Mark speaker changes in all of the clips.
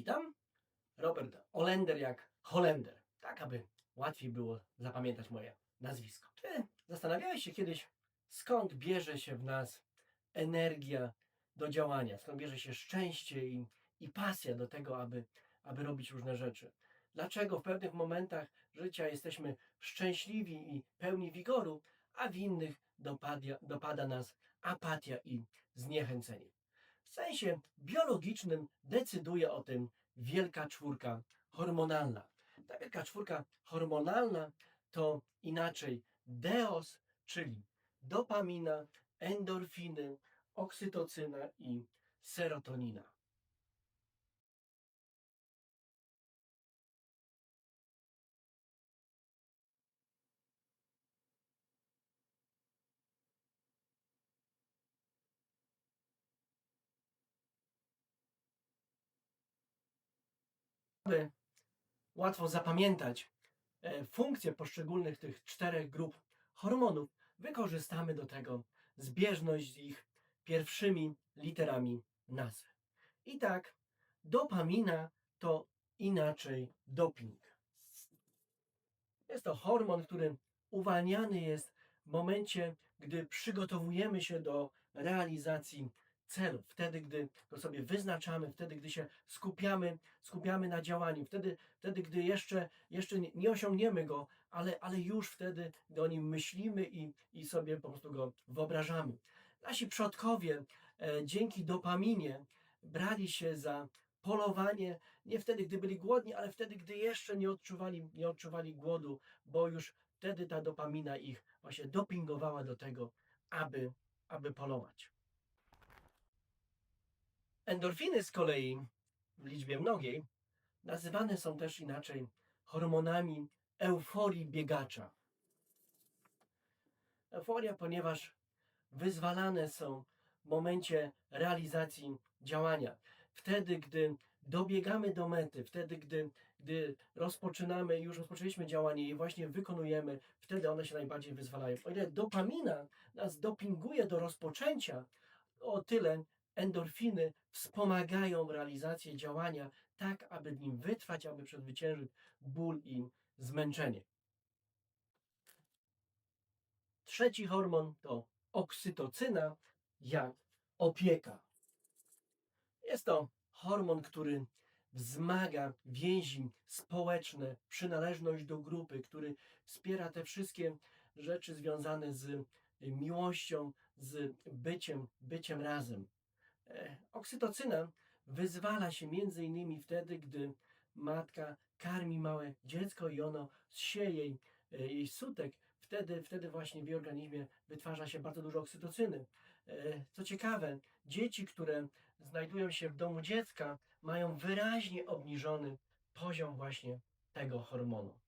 Speaker 1: Witam. Robert Olender jak Holender. Tak, aby łatwiej było zapamiętać moje nazwisko. Czy zastanawiałeś się kiedyś, skąd bierze się w nas energia do działania? Skąd bierze się szczęście i, i pasja do tego, aby, aby robić różne rzeczy? Dlaczego w pewnych momentach życia jesteśmy szczęśliwi i pełni wigoru, a w innych dopada, dopada nas apatia i zniechęcenie? W sensie biologicznym decyduje o tym wielka czwórka hormonalna. Ta wielka czwórka hormonalna to inaczej DEOS, czyli dopamina, endorfiny, oksytocyna i serotonina. Aby łatwo zapamiętać e, funkcje poszczególnych tych czterech grup hormonów, wykorzystamy do tego zbieżność z ich pierwszymi literami nazwy. I tak, dopamina to inaczej doping. Jest to hormon, który uwalniany jest w momencie, gdy przygotowujemy się do realizacji celów, wtedy, gdy to sobie wyznaczamy, wtedy, gdy się skupiamy, skupiamy na działaniu, wtedy, wtedy gdy jeszcze, jeszcze nie, nie osiągniemy go, ale, ale już wtedy, o nim myślimy i, i sobie po prostu go wyobrażamy. Nasi przodkowie e, dzięki dopaminie brali się za polowanie nie wtedy, gdy byli głodni, ale wtedy, gdy jeszcze nie odczuwali, nie odczuwali głodu, bo już wtedy ta dopamina ich właśnie dopingowała do tego, aby, aby polować. Endorfiny z kolei w liczbie mnogiej nazywane są też inaczej hormonami euforii biegacza. Euforia, ponieważ wyzwalane są w momencie realizacji działania. Wtedy, gdy dobiegamy do mety, wtedy, gdy, gdy rozpoczynamy, już rozpoczęliśmy działanie i właśnie wykonujemy, wtedy one się najbardziej wyzwalają. O ile dopamina nas dopinguje do rozpoczęcia, o tyle endorfiny wspomagają realizację działania tak, aby nim wytrwać, aby przezwyciężyć ból i zmęczenie. Trzeci hormon to oksytocyna, jak opieka. Jest to hormon, który wzmaga więzi społeczne, przynależność do grupy, który wspiera te wszystkie rzeczy związane z miłością, z byciem, byciem razem. Oksytocyna wyzwala się między innymi wtedy, gdy matka karmi małe dziecko i ono zsieje jej, e, jej sutek, wtedy, wtedy właśnie w jej organizmie wytwarza się bardzo dużo oksytocyny. E, Co ciekawe, dzieci, które znajdują się w domu dziecka, mają wyraźnie obniżony poziom właśnie tego hormonu.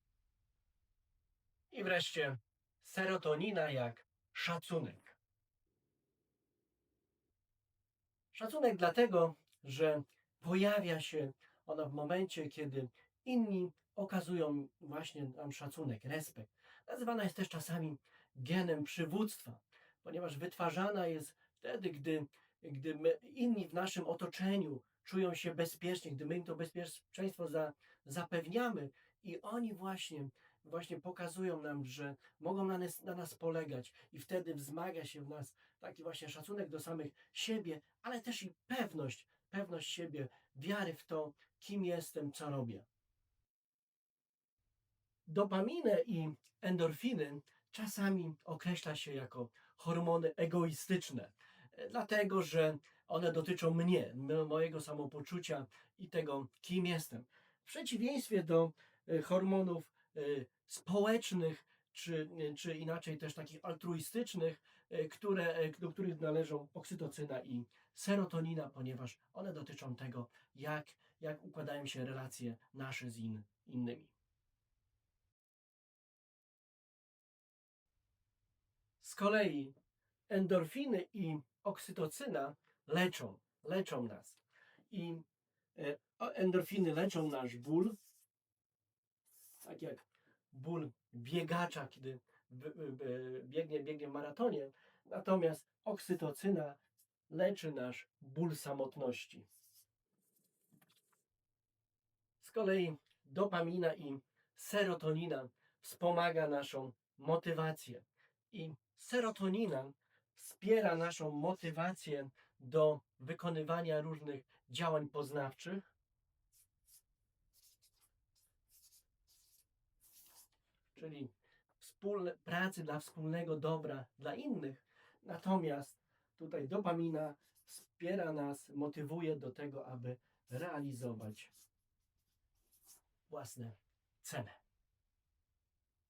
Speaker 1: I wreszcie serotonina jak szacunek. Szacunek dlatego, że pojawia się ona w momencie, kiedy inni okazują właśnie nam szacunek, respekt. Nazywana jest też czasami genem przywództwa, ponieważ wytwarzana jest wtedy, gdy, gdy my, inni w naszym otoczeniu czują się bezpiecznie, gdy my im to bezpieczeństwo za, zapewniamy i oni właśnie, właśnie pokazują nam, że mogą na nas, na nas polegać i wtedy wzmaga się w nas taki właśnie szacunek do samych siebie, ale też i pewność, pewność siebie, wiary w to, kim jestem, co robię. Dopaminę i endorfiny czasami określa się jako hormony egoistyczne, e, dlatego że one dotyczą mnie, mo- mojego samopoczucia i tego, kim jestem. W przeciwieństwie do e, hormonów społecznych, czy, e, czy inaczej też takich altruistycznych, e, które, do których należą oksytocyna i serotonina, ponieważ one dotyczą tego, jak, jak układają się relacje nasze z in, innymi. Z kolei endorfiny i oksytocyna leczą, leczą nas. I endorfiny leczą nasz ból, tak jak ból biegacza, kiedy biegnie, biegnie maratonie. Natomiast oksytocyna leczy nasz ból samotności. kolei dopamina i serotonina wspomaga naszą motywację. I serotonina wspiera naszą motywację do wykonywania różnych działań poznawczych. Czyli wspólne, pracy dla wspólnego dobra dla innych. Natomiast tutaj dopamina wspiera nas, motywuje do tego, aby realizować własne cele.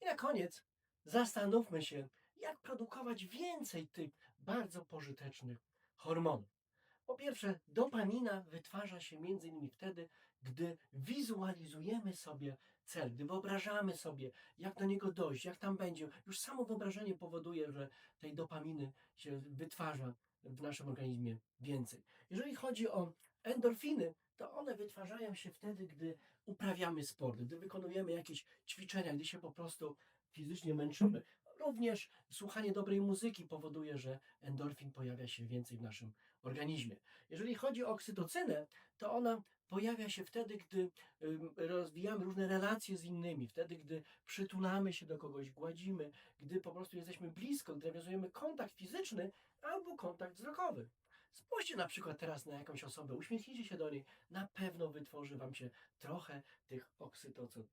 Speaker 1: I na koniec zastanówmy się, jak produkować więcej tych bardzo pożytecznych hormonów. Po pierwsze, dopamina wytwarza się między innymi wtedy, gdy wizualizujemy sobie cel, gdy wyobrażamy sobie, jak do niego dojść, jak tam będzie. Już samo wyobrażenie powoduje, że tej dopaminy się wytwarza w naszym organizmie więcej. Jeżeli chodzi o endorfiny, to one wytwarzają się wtedy, gdy uprawiamy sport, gdy wykonujemy jakieś ćwiczenia, gdy się po prostu fizycznie męczymy. Również słuchanie dobrej muzyki powoduje, że endorfin pojawia się więcej w naszym organizmie. Jeżeli chodzi o oksytocynę, to ona pojawia się wtedy, gdy rozwijamy różne relacje z innymi, wtedy, gdy przytulamy się do kogoś, gładzimy, gdy po prostu jesteśmy blisko, gdy nawiązujemy kontakt fizyczny albo kontakt wzrokowy. Spójrzcie na przykład teraz na jakąś osobę, uśmiechnijcie się do niej, na pewno wytworzy Wam się trochę tych oksytocyn.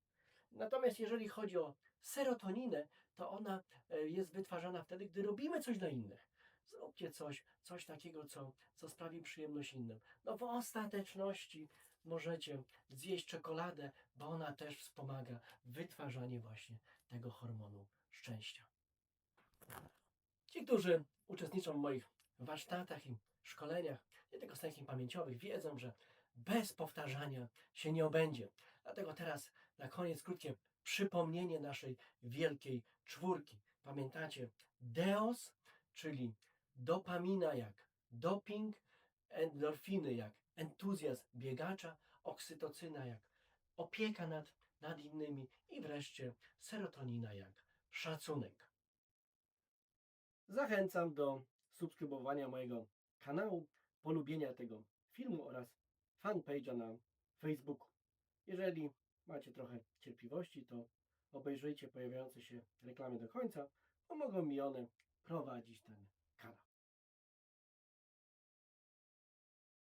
Speaker 1: Natomiast jeżeli chodzi o serotoninę, to ona e, jest wytwarzana wtedy, gdy robimy coś dla innych. Zróbcie coś, coś takiego, co, co sprawi przyjemność innym. No w ostateczności możecie zjeść czekoladę, bo ona też wspomaga wytwarzanie właśnie tego hormonu szczęścia. Ci, którzy uczestniczą w moich warsztatach i szkoleniach, nie tylko z technik pamięciowych, wiedzą, że bez powtarzania się nie obędzie. Dlatego teraz na koniec krótkie przypomnienie naszej wielkiej czwórki. Pamiętacie? Deos, czyli dopamina jak doping, endorfiny jak entuzjazm biegacza, oksytocyna jak opieka nad, nad innymi i wreszcie serotonina jak szacunek. Zachęcam do subskrybowania mojego kanału, polubienia tego filmu oraz fanpage'a na Facebooku. Jeżeli macie trochę cierpliwości, to obejrzyjcie pojawiające się reklamy do końca, bo mogą mi one prowadzić ten